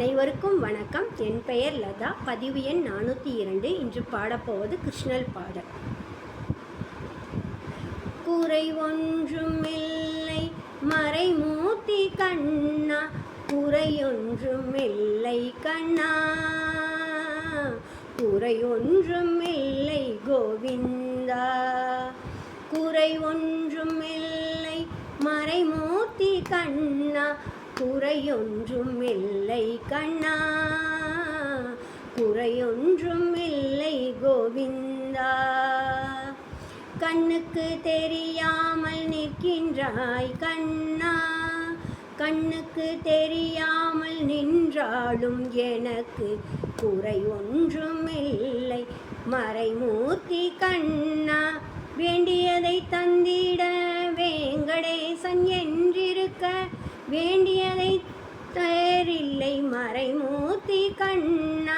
அனைவருக்கும் வணக்கம். என் பெயர் லதா. பதிவு எண் நானூற்றி இரண்டு. இன்று பாடப்போவது கிருஷ்ணல் பாடல். குறை ஒன்றும் இல்லை மறைமூர்த்தி கண்ணா. குறையொன்றும் இல்லை கண்ணா. குறையொன்றும் இல்லை கோவிந்தா. குறை ஒன்றும் இல்லை மறைமூர்த்தி கண்ணா. குறையொன்றும் இல்லை கண்ணா. குறையொன்றும் இல்லை கோவிந்தா. கண்ணுக்கு தெரியாமல் நிற்கின்றாய் கண்ணா. கண்ணுக்கு தெரியாமல் நின்றாலும் எனக்கு குறை ஒன்றும் இல்லை மறைமூர்த்தி கண்ணா வேண்டியதை தந்திட வேங்கடேசன் என்றிருக்க வேண்டியதை தேரில்லை மறைமூர்த்தி கண்ணா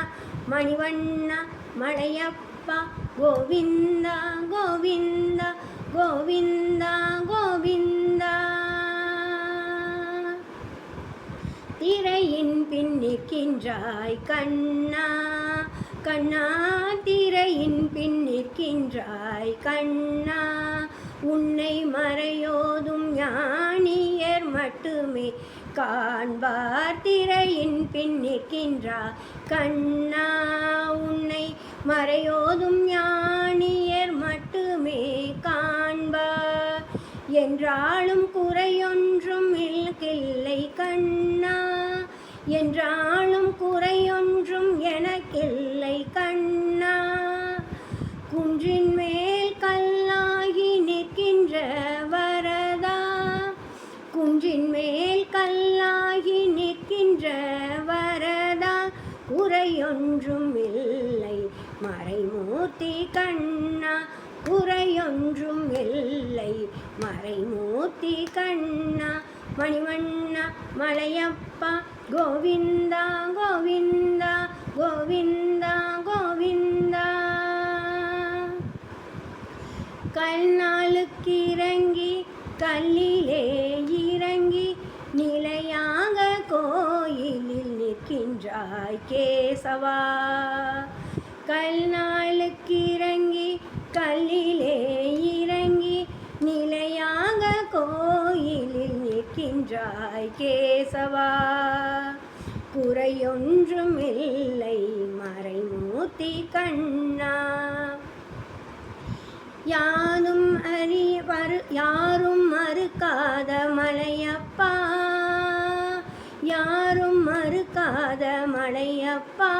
மணிவண்ணா மலையப்பா கோவிந்தா கோவிந்தா கோவிந்தா கோவிந்தா. திரையின் பின் நிற்கின்றாய் கண்ணா கண்ணா திரையின் பின் நிற்கின்றாய் கண்ணா. உன்னை மறையோதும் யார் மட்டுமே காண்பார் திரையின் பின் நிற்கின்றார் கண்ணா உன்னை மறையோதும் ஞானியர் மட்டுமே. காண்பார் என்றாலும் குறையொன்றும் இல்லை கண்ணா. என்றாலும் குறை குறையொன்றும் இல்லை மறைமூர்த்தி கண்ணா குறையொன்றும் இல்லை மறைமூர்த்தி கண்ணா மணிவண்ணா மலையப்பா கோவிந்தா கோவிந்தா கோவிந்தா கோவிந்தா. கல்நாளுக்கு இறங்கி கல்லிலே இறங்கி நிலையாக கோ நிற்கின்றாய் கேசவா. கல்நாளுக்கு இறங்கி கல்லிலே இறங்கி நிலையாக கோயிலில் நிற்கின்றாய் கேசவா. குறையொன்றும் இல்லை மறைமூர்த்தி கண்ணா. யாரும் அறி யாரும் மறுக்காத மலையப்பா. மறுக்காத மழையப்பா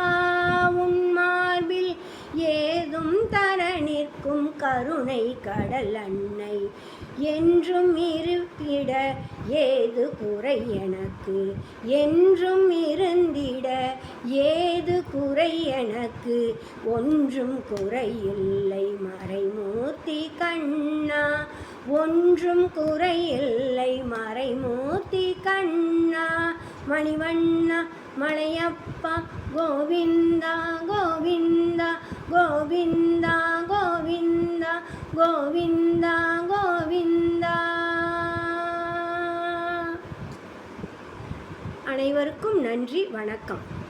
உன் மார்பில் ஏதும் தர நிற்கும் கருணை கடல் அன்னை. என்றும் இருப்பிட ஏது குறை எனக்கு? என்றும் இருந்திட ஏது குறை எனக்கு? ஒன்றும் குறையில்லை மறைமூர்த்தி கண்ணா. ஒன்றும் குறையில்லை மறைமூர்த்தி கண்ணா. மணிவண்ணா மலையப்பா கோவிந்தா கோவிந்தா கோவிந்தா கோவிந்தா கோவிந்தா கோவிந்தா. அனைவருக்கும் நன்றி வணக்கம்.